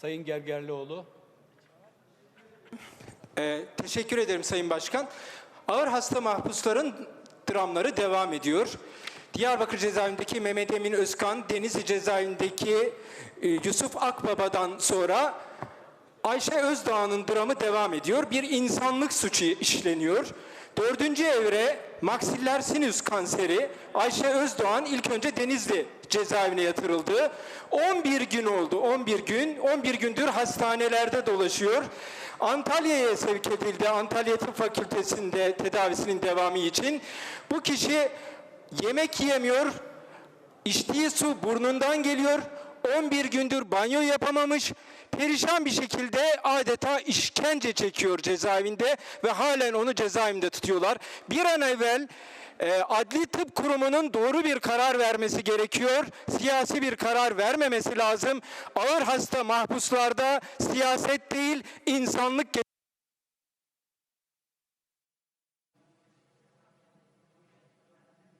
Sayın Gergerlioğlu. Ee, teşekkür ederim Sayın Başkan. Ağır hasta mahpusların dramları devam ediyor. Diyarbakır cezaevindeki Mehmet Emin Özkan, Denizli cezaevindeki e, Yusuf Akbaba'dan sonra Ayşe Özdağ'ın dramı devam ediyor. Bir insanlık suçu işleniyor. Dördüncü evre maksiller sinüs kanseri Ayşe Özdoğan ilk önce Denizli cezaevine yatırıldı. 11 gün oldu 11 gün 11 gündür hastanelerde dolaşıyor. Antalya'ya sevk edildi Antalya Tıp Fakültesi'nde tedavisinin devamı için. Bu kişi yemek yiyemiyor, İçtiği su burnundan geliyor. 11 gündür banyo yapamamış. Perişan bir şekilde adeta işkence çekiyor cezaevinde ve halen onu cezaevinde tutuyorlar. Bir an evvel e, Adli Tıp Kurumu'nun doğru bir karar vermesi gerekiyor. Siyasi bir karar vermemesi lazım. Ağır hasta mahpuslarda siyaset değil insanlık